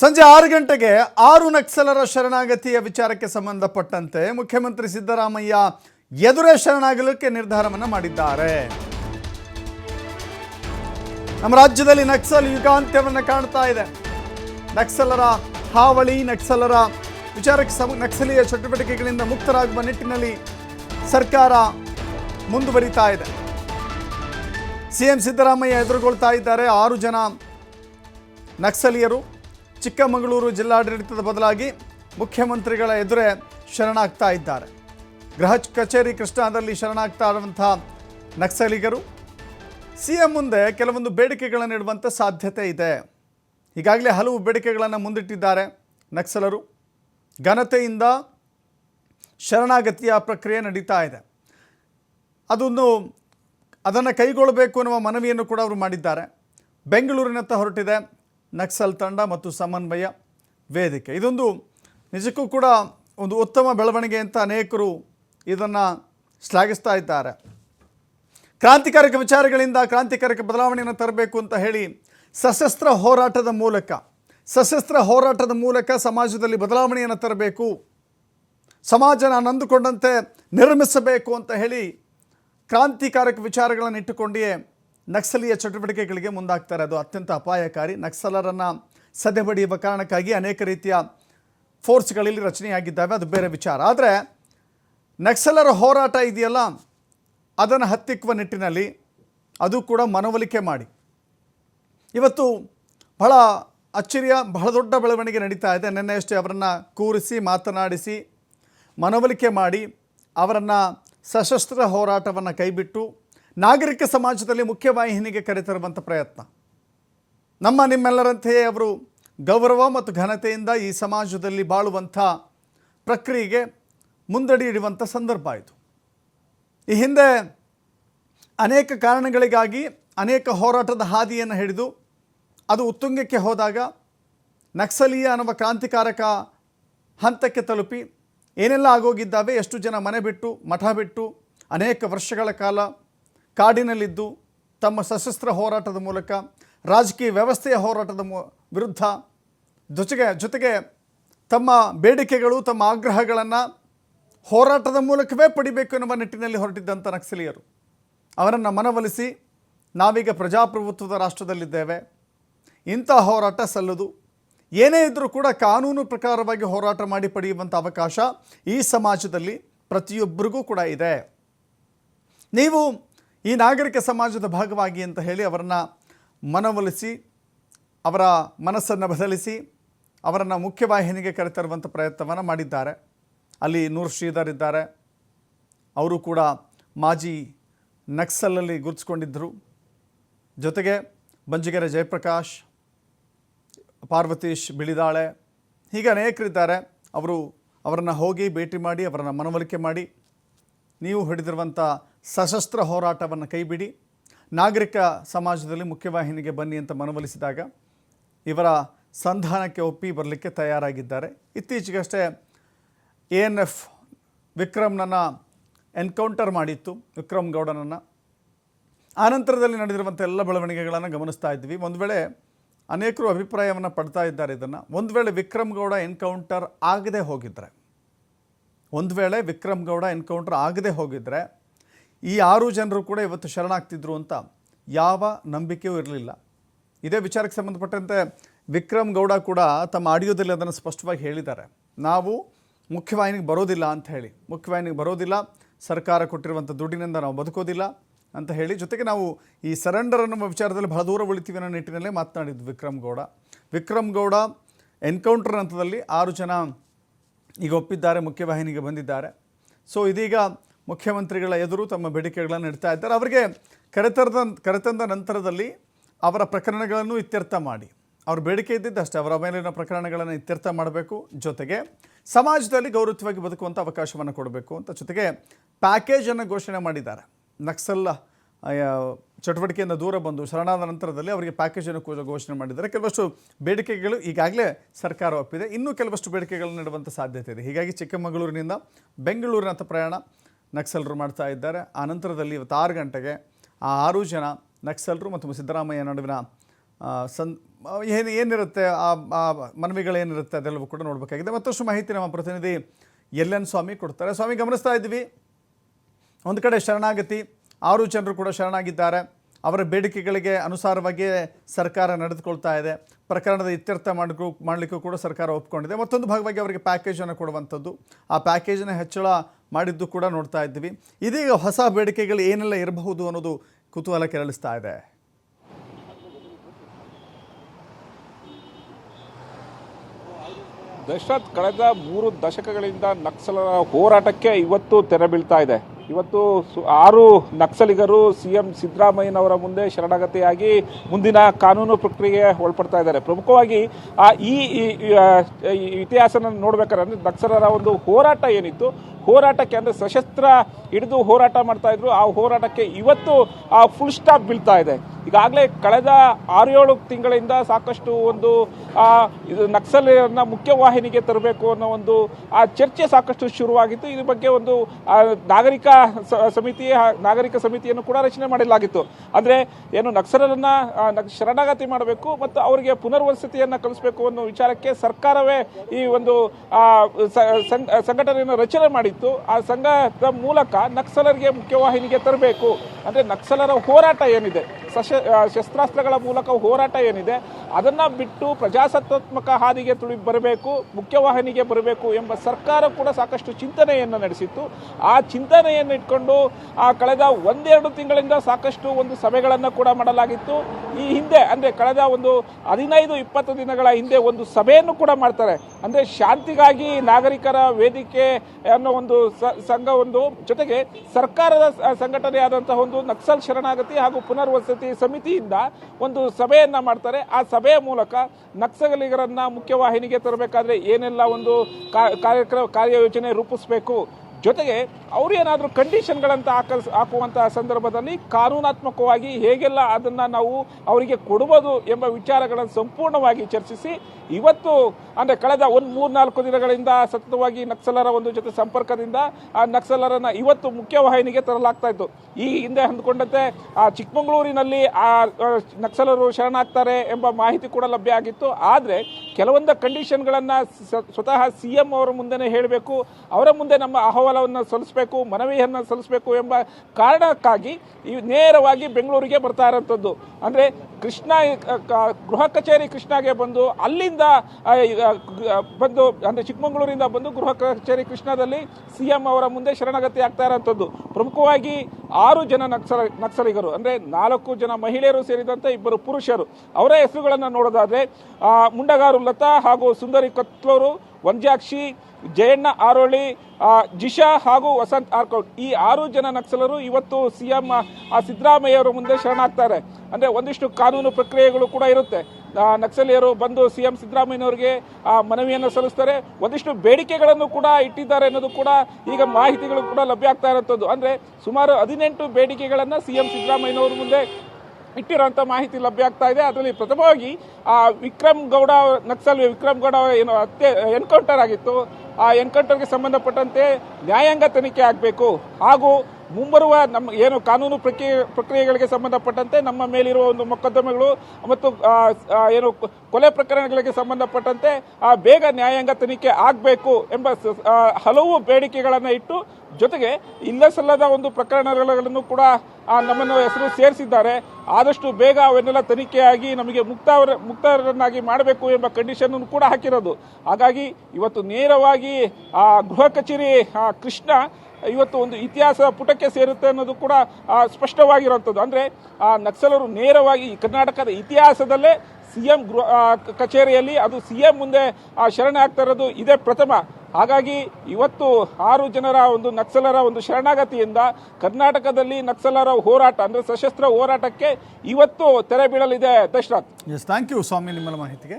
ಸಂಜೆ ಆರು ಗಂಟೆಗೆ ಆರು ನಕ್ಸಲರ ಶರಣಾಗತಿಯ ವಿಚಾರಕ್ಕೆ ಸಂಬಂಧಪಟ್ಟಂತೆ ಮುಖ್ಯಮಂತ್ರಿ ಸಿದ್ದರಾಮಯ್ಯ ಎದುರೇ ಶರಣಾಗಲಿಕ್ಕೆ ನಿರ್ಧಾರವನ್ನು ಮಾಡಿದ್ದಾರೆ. ನಮ್ಮ ರಾಜ್ಯದಲ್ಲಿ ನಕ್ಸಲ್ ಯುಗಾಂತ್ಯವನ್ನು ಕಾಣ್ತಾ ಇದೆ. ನಕ್ಸಲರ ಹಾವಳಿ, ನಕ್ಸಲರ ವಿಚಾರಕ್ಕೆ ಸಮ, ನಕ್ಸಲೀಯ ಚಟುವಟಿಕೆಗಳಿಂದ ಮುಕ್ತರಾಗುವ ನಿಟ್ಟಿನಲ್ಲಿ ಸರ್ಕಾರ ಮುಂದುವರಿತಾ ಇದೆ. ಸಿಎಂ ಸಿದ್ದರಾಮಯ್ಯ ಎದುರುಗೊಳ್ತಾ ಇದ್ದಾರೆ. ಆರು ಜನ ನಕ್ಸಲೀಯರು ಚಿಕ್ಕಮಗಳೂರು ಜಿಲ್ಲಾಡಳಿತದ ಬದಲಾಗಿ ಮುಖ್ಯಮಂತ್ರಿಗಳ ಎದುರೇ ಶರಣಾಗ್ತಾ ಇದ್ದಾರೆ. ಗೃಹ ಕಚೇರಿ ಕೃಷ್ಣಾದಲ್ಲಿ ಶರಣಾಗ್ತಾ ಇರುವಂಥ ನಕ್ಸಲಿಗರು ಸಿ ಎಂ ಮುಂದೆ ಕೆಲವೊಂದು ಬೇಡಿಕೆಗಳನ್ನು ಇಡುವಂಥ ಸಾಧ್ಯತೆ ಇದೆ. ಈಗಾಗಲೇ ಹಲವು ಬೇಡಿಕೆಗಳನ್ನು ಮುಂದಿಟ್ಟಿದ್ದಾರೆ ನಕ್ಸಲರು. ಘನತೆಯಿಂದ ಶರಣಾಗತಿಯ ಪ್ರಕ್ರಿಯೆ ನಡೀತಾ ಇದೆ. ಅದೊಂದು ಅದನ್ನು ಕೈಗೊಳ್ಳಬೇಕು ಅನ್ನುವ ಮನವಿಯನ್ನು ಕೂಡ ಅವರು ಮಾಡಿದ್ದಾರೆ. ಬೆಂಗಳೂರಿನತ್ತ ಹೊರಟಿದೆ. ನಕ್ಸಲ್ ತಂಡ ಮತ್ತು ಸಮನ್ವಯ ವೇದಿಕೆ. ಇದೊಂದು ನಿಜಕ್ಕೂ ಕೂಡ ಒಂದು ಉತ್ತಮ ಬೆಳವಣಿಗೆ ಅಂತ ಅನೇಕರು ಇದನ್ನು ಶ್ಲಾಘಿಸ್ತಾ ಇದ್ದಾರೆ. ಕ್ರಾಂತಿಕಾರಕ ವಿಚಾರಗಳಿಂದ ಕ್ರಾಂತಿಕಾರಕ ಬದಲಾವಣೆಯನ್ನು ತರಬೇಕು ಅಂತ ಹೇಳಿ ಸಶಸ್ತ್ರ ಹೋರಾಟದ ಮೂಲಕ, ಸಶಸ್ತ್ರ ಹೋರಾಟದ ಮೂಲಕ ಸಮಾಜದಲ್ಲಿ ಬದಲಾವಣೆಯನ್ನು ತರಬೇಕು, ಸಮಾಜನ ನಂದುಕೊಂಡಂತೆ ನಿರ್ಮಿಸಬೇಕು ಅಂತ ಹೇಳಿ ಕ್ರಾಂತಿಕಾರಕ ವಿಚಾರಗಳನ್ನು ಇಟ್ಟುಕೊಂಡಿಯೇ ನಕ್ಸಲೀಯ ಚಟುವಟಿಕೆಗಳಿಗೆ ಮುಂದಾಗ್ತಾರೆ ಅದು ಅತ್ಯಂತ ಅಪಾಯಕಾರಿ. ನಕ್ಸಲರನ್ನು ಸದೆಬಡಿಯುವ ಕಾರಣಕ್ಕಾಗಿ ಅನೇಕ ರೀತಿಯ ಫೋರ್ಸ್ಗಳಲ್ಲಿ ರಚನೆಯಾಗಿದ್ದಾವೆ. ಅದು ಬೇರೆ ವಿಚಾರ. ಆದರೆ ನಕ್ಸಲರ ಹೋರಾಟ ಇದೆಯಲ್ಲ? ಅದನ್ನು ಹತ್ತಿಕ್ಕುವ ನಿಟ್ಟಿನಲ್ಲಿ ಅದು ಕೂಡ ಮನವೊಲಿಕೆ ಮಾಡಿ. ಇವತ್ತು ಬಹಳ ಅಚ್ಚರಿಯ, ಬಹಳ ದೊಡ್ಡ ಬೆಳವಣಿಗೆ ನಡೀತಾ ಇದೆ. ನಿನ್ನೆಯಷ್ಟೇ ಅವರನ್ನು ಕೂರಿಸಿ, ಮಾತನಾಡಿಸಿ, ಮನವೊಲಿಕೆ ಮಾಡಿ ಅವರನ್ನು ಸಶಸ್ತ್ರ ಹೋರಾಟವನ್ನು ಕೈಬಿಟ್ಟು ನಾಗರಿಕ ಸಮಾಜದಲ್ಲಿ ಮುಖ್ಯವಾಹಿನಿಗೆ ಕರೆತರುವಂಥ ಪ್ರಯತ್ನ. ನಮ್ಮ ನಿಮ್ಮೆಲ್ಲರಂತೆಯೇ ಅವರು ಗೌರವ ಮತ್ತು ಘನತೆಯಿಂದ ಈ ಸಮಾಜದಲ್ಲಿ ಬಾಳುವಂಥ ಪ್ರಕ್ರಿಯೆಗೆ ಮುಂದಡಿ ಇಡುವಂಥ ಸಂದರ್ಭ ಆಯಿತು. ಈ ಹಿಂದೆ ಅನೇಕ ಕಾರಣಗಳಿಗಾಗಿ ಅನೇಕ ಹೋರಾಟದ ಹಾದಿಯನ್ನು ಹಿಡಿದು ಅದು ಉತ್ತುಂಗಕ್ಕೆ ಹೋದಾಗ ನಕ್ಸಲೀಯ ಅನ್ನುವ ಕ್ರಾಂತಿಕಾರಕ ಹಂತಕ್ಕೆ ತಲುಪಿ ಏನೆಲ್ಲ ಆಗೋಗಿದ್ದಾವೆ, ಎಷ್ಟು ಜನ ಮನೆ ಬಿಟ್ಟು, ಮಠ ಬಿಟ್ಟು, ಅನೇಕ ವರ್ಷಗಳ ಕಾಲ ಕಾಡಿನಲ್ಲಿದ್ದು ತಮ್ಮ ಸಶಸ್ತ್ರ ಹೋರಾಟದ ಮೂಲಕ, ರಾಜಕೀಯ ವ್ಯವಸ್ಥೆಯ ಹೋರಾಟದ ವಿರುದ್ಧ ಜೊತೆಗೆ ಜೊತೆಗೆ ತಮ್ಮ ಬೇಡಿಕೆಗಳು, ತಮ್ಮ ಆಗ್ರಹಗಳನ್ನು ಹೋರಾಟದ ಮೂಲಕವೇ ಪಡಿಬೇಕು ಎನ್ನುವ ನಿಟ್ಟಿನಲ್ಲಿ ಹೊರಟಿದ್ದಂಥ ನಕ್ಸಲೀಯರು. ಅವರನ್ನು ಮನವೊಲಿಸಿ, ನಾವೀಗ ಪ್ರಜಾಪ್ರಭುತ್ವದ ರಾಷ್ಟ್ರದಲ್ಲಿದ್ದೇವೆ. ಇಂಥ ಹೋರಾಟ ಸಲ್ಲದು. ಏನೇ ಇದ್ದರೂ ಕೂಡ ಕಾನೂನು ಪ್ರಕಾರವಾಗಿ ಹೋರಾಟ ಮಾಡಿ ಪಡೆಯುವಂಥ ಅವಕಾಶ ಈ ಸಮಾಜದಲ್ಲಿ ಪ್ರತಿಯೊಬ್ಬರಿಗೂ ಕೂಡ ಇದೆ. ನೀವು ಈ ನಾಗರಿಕ ಸಮಾಜದ ಭಾಗವಾಗಿ ಅಂತ ಹೇಳಿ ಅವರನ್ನು ಮನವೊಲಿಸಿ, ಅವರ ಮನಸ್ಸನ್ನು ಬದಲಿಸಿ, ಅವರನ್ನು ಮುಖ್ಯವಾಹಿನಿಗೆ ಕರೆತರುವಂಥ ಪ್ರಯತ್ನವನ್ನು ಮಾಡಿದ್ದಾರೆ. ಅಲ್ಲಿ ನೂರ್ ಶ್ರೀಧರ್ ಇದ್ದಾರೆ. ಅವರು ಕೂಡ ಮಾಜಿ ನಕ್ಸಲಲ್ಲಿ ಗುರುತಿಸ್ಕೊಂಡಿದ್ದರು. ಜೊತೆಗೆ ಬಂಜಿಗೆರೆ ಜಯಪ್ರಕಾಶ್, ಪಾರ್ವತೀಶ್, ಬಿಳಿದಾಳೆ, ಹೀಗೆ ಅನೇಕರಿದ್ದಾರೆ. ಅವರು ಅವರನ್ನು ಹೋಗಿ ಭೇಟಿ ಮಾಡಿ, ಅವರನ್ನು ಮನವೊಲಿಕೆ ಮಾಡಿ ನೀವು ಹಿಡಿದಿರುವಂಥ ಸಶಸ್ತ್ರ ಹೋರಾಟವನ್ನು ಕೈಬಿಡಿ. ನಾಗರಿಕ ಸಮಾಜದಲ್ಲಿ ಮುಖ್ಯವಾಹಿನಿಗೆ ಬನ್ನಿ ಅಂತ ಮನವೊಲಿಸಿದಾಗ ಇವರ ಸಂಧಾನಕ್ಕೆ ಒಪ್ಪಿ ಬರಲಿಕ್ಕೆ ತಯಾರಾಗಿದ್ದಾರೆ. ಇತ್ತೀಚೆಗಷ್ಟೇ ಎ ಎನ್ ಎಫ್ ವಿಕ್ರಮ್ನನ್ನು ಎನ್ಕೌಂಟರ್ ಮಾಡಿತ್ತು, ವಿಕ್ರಮ್ ಗೌಡನನ್ನು. ಆನಂತರದಲ್ಲಿ ನಡೆದಿರುವಂಥ ಎಲ್ಲ ಬೆಳವಣಿಗೆಗಳನ್ನು ಗಮನಿಸ್ತಾ ಇದ್ವಿ. ಒಂದು ವೇಳೆ ಅನೇಕರು ಅಭಿಪ್ರಾಯವನ್ನು ಪಡ್ತಾ ಇದ್ದಾರೆ ಇದನ್ನು. ಒಂದು ವೇಳೆ ವಿಕ್ರಮ್ ಗೌಡ ಎನ್ಕೌಂಟರ್ ಆಗದೆ ಹೋಗಿದ್ರೆ ಒಂದು ವೇಳೆ ವಿಕ್ರಮ್ ಗೌಡ ಎನ್ಕೌಂಟರ್ ಆಗದೆ ಹೋಗಿದ್ರೆ ಈ ಆರು ಜನರು ಕೂಡ ಇವತ್ತು ಶರಣಾಗ್ತಿದ್ರು ಅಂತ ಯಾವ ನಂಬಿಕೆಯೂ ಇರಲಿಲ್ಲ. ಇದೇ ವಿಚಾರಕ್ಕೆ ಸಂಬಂಧಪಟ್ಟಂತೆ ವಿಕ್ರಮ್ ಗೌಡ ಕೂಡ ತಮ್ಮ ಆಡಿಯೋದಲ್ಲಿ ಅದನ್ನು ಸ್ಪಷ್ಟವಾಗಿ ಹೇಳಿದ್ದಾರೆ. ನಾವು ಮುಖ್ಯವಾಹಿನಿಗೆ ಬರೋದಿಲ್ಲ ಅಂತ ಹೇಳಿ, ಮುಖ್ಯವಾಹಿನಿಗೆ ಬರೋದಿಲ್ಲ, ಸರ್ಕಾರ ಕೊಟ್ಟಿರುವಂಥ ದುಡ್ಡಿನಿಂದ ನಾವು ಬದುಕೋದಿಲ್ಲ ಅಂತ ಹೇಳಿ ಜೊತೆಗೆ ನಾವು ಈ ಸರೆಂಡರ್ ಅನ್ನುವ ವಿಚಾರದಲ್ಲಿ ಬಹಳ ದೂರ ಉಳಿತೀವಿ ಅನ್ನೋ ನಿಟ್ಟಿನಲ್ಲೇ ಮಾತನಾಡಿದ್ದು ವಿಕ್ರಮ್ ಗೌಡ. ವಿಕ್ರಮ್ ಗೌಡ ಎನ್ಕೌಂಟರ್ ಹಂತದಲ್ಲಿ ಆರು ಜನ ಈಗ ಒಪ್ಪಿದ್ದಾರೆ ಮುಖ್ಯವಾಹಿನಿಗೆ ಬಂದಿದ್ದಾರೆ. ಸೊ ಇದೀಗ ಮುಖ್ಯಮಂತ್ರಿಗಳ ಎದುರು ತಮ್ಮ ಬೇಡಿಕೆಗಳನ್ನು ಇಡ್ತಾ ಇದ್ದಾರೆ. ಅವರಿಗೆ ಕರೆತರದ ಕರೆತಂದ ನಂತರದಲ್ಲಿ ಅವರ ಪ್ರಕರಣಗಳನ್ನು ಇತ್ಯರ್ಥ ಮಾಡಿ. ಅವ್ರ ಬೇಡಿಕೆ ಇದ್ದಿದ್ದಷ್ಟೇ ಅವರ ಮೇಲಿನ ಪ್ರಕರಣಗಳನ್ನು ಇತ್ಯರ್ಥ ಮಾಡಬೇಕು. ಜೊತೆಗೆ ಸಮಾಜದಲ್ಲಿ ಗೌರವವಾಗಿ ಬದುಕುವಂಥ ಅವಕಾಶವನ್ನು ಕೊಡಬೇಕು ಅಂತ ಜೊತೆಗೆ ಪ್ಯಾಕೇಜನ್ನು ಘೋಷಣೆ ಮಾಡಿದ್ದಾರೆ. ನಕ್ಸಲ್ ಆ, ಚಟುವಟಿಕೆಯಿಂದ ದೂರ ಬಂದು ಶರಣಾದ ನಂತರದಲ್ಲಿ ಅವರಿಗೆ ಪ್ಯಾಕೇಜನ್ನು ಘೋಷಣೆ ಮಾಡಿದ್ದಾರೆ. ಕೆಲವಷ್ಟು ಬೇಡಿಕೆಗಳು ಈಗಾಗಲೇ ಸರ್ಕಾರ ಒಪ್ಪಿದೆ. ಇನ್ನೂ ಕೆಲವಷ್ಟು ಬೇಡಿಕೆಗಳನ್ನು ನೀಡುವಂಥ ಸಾಧ್ಯತೆ ಇದೆ. ಹೀಗಾಗಿ ಚಿಕ್ಕಮಗಳೂರಿನಿಂದ ಬೆಂಗಳೂರಿನಂಥ ಪ್ರಯಾಣ ನಕ್ಸಲರು ಮಾಡ್ತಾ ಇದ್ದಾರೆ. ಆ ನಂತರದಲ್ಲಿ ಇವತ್ತು ಆರು ಗಂಟೆಗೆ ಆ ಆರು ಜನ ನಕ್ಸಲರು ಮತ್ತು ಸಿದ್ದರಾಮಯ್ಯ ನಡುವಿನ ಸನ್ ಏನು, ಏನಿರುತ್ತೆ, ಆ ಮನವಿಗಳೇನಿರುತ್ತೆ ಅದೆಲ್ಲವೂ ಕೂಡ ನೋಡಬೇಕಾಗಿದೆ. ಮತ್ತಷ್ಟು ಮಾಹಿತಿ ನಮ್ಮ ಪ್ರತಿನಿಧಿ ಎಲ್ ಸ್ವಾಮಿ ಕೊಡ್ತಾರೆ. ಸ್ವಾಮಿ ಗಮನಿಸ್ತಾ ಇದ್ದೀವಿ. ಒಂದು ಕಡೆ ಶರಣಾಗತಿ ಆರು ಜನರು ಕೂಡ ಶರಣಾಗಿದ್ದಾರೆ. ಅವರ ಬೇಡಿಕೆಗಳಿಗೆ ಅನುಸಾರವಾಗಿ ಸರ್ಕಾರ ನಡೆದುಕೊಳ್ತಾ ಇದೆ. ಪ್ರಕರಣದ ಇತ್ಯರ್ಥ ಮಾಡಕ್ಕೂ ಮಾಡಲಿಕ್ಕೂ ಕೂಡ ಸರ್ಕಾರ ಒಪ್ಕೊಂಡಿದೆ. ಮತ್ತೊಂದು ಭಾಗವಾಗಿ ಅವರಿಗೆ ಪ್ಯಾಕೇಜನ್ನು ಕೊಡುವಂಥದ್ದು. ಆ ಪ್ಯಾಕೇಜನ್ನು ಹೆಚ್ಚಳ ಮಾಡಿದ್ದು ಕೂಡ ನೋಡ್ತಾ ಇದ್ದೀವಿ. ಇದೀಗ ಹೊಸ ಬೇಡಿಕೆಗಳು ಏನೆಲ್ಲ ಇರಬಹುದು ಅನ್ನೋದು ಕುತೂಹಲ ಕೆರಳಿಸ್ತಾ ಇದೆ. ದಶರಥ್ ಕಳೆದ ಮೂರು ದಶಕಗಳಿಂದ ನಕ್ಸಲರ ಹೋರಾಟಕ್ಕೆ ಇವತ್ತು ತೆರೆ ಬೀಳ್ತಾ ಇದೆ. ಇವತ್ತು ಆರು ನಕ್ಸಲಿಗರು ಸಿ ಎಂ ಸಿದ್ದರಾಮಯ್ಯನವರ ಮುಂದೆ ಶರಣಾಗತಿಯಾಗಿ ಮುಂದಿನ ಕಾನೂನು ಪ್ರಕ್ರಿಯೆ ಒಳಪಡ್ತಾ ಇದ್ದಾರೆ. ಪ್ರಮುಖವಾಗಿ ಆ ಈ ಇತಿಹಾಸನ ನೋಡ್ಬೇಕಾದ್ರೆ ನಕ್ಸಲರ ಒಂದು ಹೋರಾಟ ಏನಿತ್ತು ಹೋರಾಟಕ್ಕೆ ಅಂದರೆ ಸಶಸ್ತ್ರ ಹಿಡಿದು ಹೋರಾಟ ಮಾಡ್ತಾ ಇದ್ರು. ಆ ಹೋರಾಟಕ್ಕೆ ಇವತ್ತು ಆ ಫುಲ್ ಸ್ಟಾಪ್ ಬೀಳ್ತಾ ಇದೆ. ಈಗಾಗಲೇ ಕಳೆದ ಆರು ಏಳು ತಿಂಗಳಿಂದ ಸಾಕಷ್ಟು ಒಂದು ನಕ್ಸಲರನ್ನ ಮುಖ್ಯವಾಹಿನಿಗೆ ತರಬೇಕು ಅನ್ನೋ ಒಂದು, ಆ ಚರ್ಚೆ ಸಾಕಷ್ಟು ಶುರುವಾಗಿತ್ತು. ಇದ್ರ ಬಗ್ಗೆ ಒಂದು ನಾಗರಿಕ ಸಮಿತಿ ನಾಗರಿಕ ಸಮಿತಿಯನ್ನು ಕೂಡ ರಚನೆ ಮಾಡಲಾಗಿತ್ತು ಅಂದರೆ ಏನು ನಕ್ಸಲರನ್ನ ಶರಣಾಗತಿ ಮಾಡಬೇಕು ಮತ್ತು ಅವರಿಗೆ ಪುನರ್ವಸತಿಯನ್ನು ಕಲಿಸಬೇಕು ಅನ್ನೋ ವಿಚಾರಕ್ಕೆ ಸರ್ಕಾರವೇ ಈ ಒಂದು ಸಂಘಟನೆಯನ್ನು ರಚನೆ ಮಾಡಿತ್ತು. ಆ ಸಂಘದ ಮೂಲಕ ನಕ್ಸಲರಿಗೆ ಮುಖ್ಯವಾಹಿನಿಗೆ ತರಬೇಕು. ಅಂದರೆ ನಕ್ಸಲರ ಹೋರಾಟ ಏನಿದೆ? ಸಶ ಶಸ್ತ್ರಾಸ್ತ್ರಗಳ ಮೂಲಕ ಹೋರಾಟ ಏನಿದೆ? ಅದನ್ನು ಬಿಟ್ಟು ಪ್ರಜಾಸತ್ತಾತ್ಮಕ ಹಾದಿಗೆ ತುಳಿ ಬರಬೇಕು, ಮುಖ್ಯವಾಹಿನಿಗೆ ಬರಬೇಕು ಎಂಬ ಸರ್ಕಾರ ಕೂಡ ಸಾಕಷ್ಟು ಚಿಂತನೆಯನ್ನು ನಡೆಸಿತ್ತು. ಆ ಚಿಂತನೆಯನ್ನು ಇಟ್ಕೊಂಡು, ಆ ಕಳೆದ ಒಂದೆರಡು ತಿಂಗಳಿಂದ ಸಾಕಷ್ಟು ಒಂದು ಸಭೆಗಳನ್ನು ಕೂಡ ಮಾಡಲಾಗಿತ್ತು. ಈ ಹಿಂದೆ, ಅಂದರೆ ಕಳೆದ ಒಂದು ಹದಿನೈದು, ಇಪ್ಪತ್ತು ದಿನಗಳ ಹಿಂದೆ ಒಂದು ಸಭೆಯನ್ನು ಕೂಡ ಮಾಡ್ತಾರೆ. ಅಂದ್ರೆ ಶಾಂತಿಗಾಗಿ ನಾಗರಿಕರ ವೇದಿಕೆ ಅನ್ನೋ ಒಂದು ಸಂಘ ಒಂದು. ಜೊತೆಗೆ ಸರ್ಕಾರದ ಸಂಘಟನೆ ಆದಂತಹ ಒಂದು ನಕ್ಸಲ್ ಶರಣಾಗತಿ ಹಾಗೂ ಪುನರ್ವಸತಿ ಸಮಿತಿಯಿಂದ ಒಂದು ಸಭೆಯನ್ನು ಮಾಡ್ತಾರೆ. ಆ ಸಭೆಯ ಮೂಲಕ ನಕ್ಸಲಿಗರನ್ನ ಮುಖ್ಯವಾಹಿನಿಗೆ ತರಬೇಕಾದ್ರೆ ಏನೆಲ್ಲ ಒಂದು ಕಾರ್ಯಕ್ರಮ, ಕಾರ್ಯಯೋಜನೆ ರೂಪಿಸಬೇಕು? ಜೊತೆಗೆ ಅವ್ರು ಏನಾದರೂ ಕಂಡೀಷನ್ಗಳಂತ ಹಾಕಲ್ ಹಾಕುವಂತಹ ಸಂದರ್ಭದಲ್ಲಿ ಕಾನೂನಾತ್ಮಕವಾಗಿ ಹೇಗೆಲ್ಲ ಅದನ್ನು ನಾವು ಅವರಿಗೆ ಕೊಡುವುದು ಎಂಬ ವಿಚಾರಗಳನ್ನು ಸಂಪೂರ್ಣವಾಗಿ ಚರ್ಚಿಸಿ, ಇವತ್ತು ಅಂದರೆ ಕಳೆದ ಒಂದು ಮೂರ್ನಾಲ್ಕು ದಿನಗಳಿಂದ ಸತತವಾಗಿ ನಕ್ಸಲರ ಒಂದು ಜೊತೆ ಸಂಪರ್ಕದಿಂದ ಆ ನಕ್ಸಲರನ್ನು ಇವತ್ತು ಮುಖ್ಯವಾಹಿನಿಗೆ ತರಲಾಗ್ತಾ ಇತ್ತು. ಈ ಹಿಂದೆ ಅಂದ್ಕೊಂಡಂತೆ ಆ ಚಿಕ್ಕಮಗಳೂರಿನಲ್ಲಿ ಆ ನಕ್ಸಲರು ಶರಣಾಗ್ತಾರೆ ಎಂಬ ಮಾಹಿತಿ ಕೂಡ ಲಭ್ಯ ಆಗಿತ್ತು. ಆದರೆ ಕೆಲವೊಂದು ಕಂಡೀಷನ್ಗಳನ್ನು ಸ್ವತಃ ಸಿ ಎಂ ಅವರ ಮುಂದೆನೇ ಹೇಳಬೇಕು. ಅವರ ಮುಂದೆ ನಮ್ಮ ಅಹವಾಲವನ್ನು ಸಲ್ಲಿಸಬೇಕು, ಮನವಿಯನ್ನು ಸಲ್ಲಿಸಬೇಕು ಎಂಬ ಕಾರಣಕ್ಕಾಗಿ ಈ ನೇರವಾಗಿ ಬೆಂಗಳೂರಿಗೆ ಬರ್ತಾ ಇರೋಂಥದ್ದು. ಅಂದರೆ ಕೃಷ್ಣ ಗೃಹ ಕಚೇರಿ ಕೃಷ್ಣಗೆ ಬಂದು, ಅಲ್ಲಿಂದ ಬಂದು, ಅಂದರೆ ಚಿಕ್ಕಮಗಳೂರಿಂದ ಬಂದು ಗೃಹ ಕಚೇರಿ ಕೃಷ್ಣದಲ್ಲಿ ಸಿ ಎಂ ಅವರ ಮುಂದೆ ಶರಣಾಗತಿ ಆಗ್ತಾ ಇರೋಂಥದ್ದು. ಪ್ರಮುಖವಾಗಿ ಆರು ಜನ ನಕ್ಸಲ, ನಕ್ಸಲಿಗರು, ಅಂದರೆ ನಾಲ್ಕು ಜನ ಮಹಿಳೆಯರು ಸೇರಿದಂತೆ ಇಬ್ಬರು ಪುರುಷರು. ಅವರ ಹೆಸರುಗಳನ್ನು ನೋಡೋದಾದರೆ ಮುಂಡಗಾರು ಲತಾ ಹಾಗೂ ಸುಂದರಿ ಕತ್ಲೂರು ವಂಜಾಕ್ಷಿ ಜಯಣ್ಣ ಆರೋಳಿ ಜಿಶಾ ಹಾಗೂ ವಸಂತ್ ಆರ್ಕೌಟ್. ಈ ಆರು ಜನ ನಕ್ಸಲರು ಇವತ್ತು ಸಿ ಎಂ ಸಿದ್ದರಾಮಯ್ಯ ಅವರ ಮುಂದೆ ಶರಣಾಗ್ತಾರೆ. ಅಂದರೆ ಒಂದಿಷ್ಟು ಕಾನೂನು ಪ್ರಕ್ರಿಯೆಗಳು ಕೂಡ ಇರುತ್ತೆ. ನಕ್ಸಲೀಯರು ಬಂದು ಸಿಎಂ ಸಿದ್ದರಾಮಯ್ಯನವರಿಗೆ, ಆ, ಮನವಿಯನ್ನು ಸಲ್ಲಿಸ್ತಾರೆ. ಒಂದಿಷ್ಟು ಬೇಡಿಕೆಗಳನ್ನು ಕೂಡ ಇಟ್ಟಿದ್ದಾರೆ ಅನ್ನೋದು ಕೂಡ ಈಗ ಮಾಹಿತಿಗಳು ಕೂಡ ಲಭ್ಯ ಆಗ್ತಾ ಇರುವಂಥದ್ದು ಅಂದರೆ ಸುಮಾರು ಹದಿನೆಂಟು ಬೇಡಿಕೆಗಳನ್ನು ಸಿ ಎಂ ಸಿದ್ದರಾಮಯ್ಯನವ್ರ ಮುಂದೆ ಇಟ್ಟಿರೋಂಥ ಮಾಹಿತಿ ಲಭ್ಯ ಆಗ್ತಾ ಇದೆ. ಅದರಲ್ಲಿ ಪ್ರಥಮವಾಗಿ ವಿಕ್ರಮ್ ಗೌಡ ನಕ್ಸಲ್ ವಿಕ್ರಮ್ ಗೌಡ ಏನು ಹತ್ಯೆ ಎನ್ಕೌಂಟರ್ ಆಗಿತ್ತು. ಆ ಎನ್ಕೌಂಟರ್ಗೆ ಸಂಬಂಧಪಟ್ಟಂತೆ ನ್ಯಾಯಾಂಗ ತನಿಖೆ ಆಗಬೇಕು ಹಾಗೂ ಮುಂಬರುವ ನಮ್ಮ ಏನು ಕಾನೂನು ಪ್ರಕ್ರಿಯೆ, ಪ್ರಕ್ರಿಯೆಗಳಿಗೆ ಸಂಬಂಧಪಟ್ಟಂತೆ ನಮ್ಮ ಮೇಲಿರುವ ಒಂದು ಮೊಕದ್ದಮೆಗಳು ಮತ್ತು ಏನು ಕೊಲೆ ಪ್ರಕರಣಗಳಿಗೆ ಸಂಬಂಧಪಟ್ಟಂತೆ, ಆ, ಬೇಗ ನ್ಯಾಯಾಂಗ ತನಿಖೆ ಆಗಬೇಕು ಎಂಬ ಹಲವು ಬೇಡಿಕೆಗಳನ್ನು ಇಟ್ಟು ಜೊತೆಗೆ ಇಲ್ಲ ಸಲ್ಲದ ಒಂದು ಪ್ರಕರಣಗಳನ್ನು ಕೂಡ ನಮ್ಮನ್ನು ಹೆಸರು ಸೇರಿಸಿದ್ದಾರೆ. ಆದಷ್ಟು ಬೇಗ ಅವನ್ನೆಲ್ಲ ತನಿಖೆಯಾಗಿ ನಮಗೆ ಮುಕ್ತ ಮುಕ್ತರನ್ನಾಗಿ ಮಾಡಬೇಕು ಎಂಬ ಕಂಡೀಷನ್ ಕೂಡ ಹಾಕಿರೋದು. ಹಾಗಾಗಿ ಇವತ್ತು ನೇರವಾಗಿ, ಆ, ಗೃಹ ಕಚೇರಿ ಕೃಷ್ಣ ಇವತ್ತು ಒಂದು ಇತಿಹಾಸ ಪುಟಕ್ಕೆ ಸೇರುತ್ತೆ ಅನ್ನೋದು ಕೂಡ ಸ್ಪಷ್ಟವಾಗಿರುವಂಥದ್ದು ಅಂದರೆ ಆ ನಕ್ಸಲರು ನೇರವಾಗಿ ಕರ್ನಾಟಕದ ಇತಿಹಾಸದಲ್ಲೇ ಸಿ ಎಂ ಗೃಹ ಕಚೇರಿಯಲ್ಲಿ ಅದು ಸಿ ಎಂ ಮುಂದೆ ಆ, ಶರಣೆ ಆಗ್ತಾ ಇರೋದು ಇದೇ ಪ್ರಥಮ. ಹಾಗಾಗಿ ಇವತ್ತು ಆರು ಜನರ ಒಂದು ನಕ್ಸಲರ ಒಂದು ಶರಣಾಗತಿಯಿಂದ ಕರ್ನಾಟಕದಲ್ಲಿ ನಕ್ಸಲರ ಹೋರಾಟ ಅಂದರೆ ಸಶಸ್ತ್ರ ಹೋರಾಟಕ್ಕೆ ಇವತ್ತು ತೆರೆ ಬೀಳಲಿದೆ ದಶರಥ್. ಎಸ್ ಥ್ಯಾಂಕ್ ಯು ಸ್ವಾಮಿ ನಿಮ್ಮಲ್ಲ ಮಾಹಿತಿಗೆ.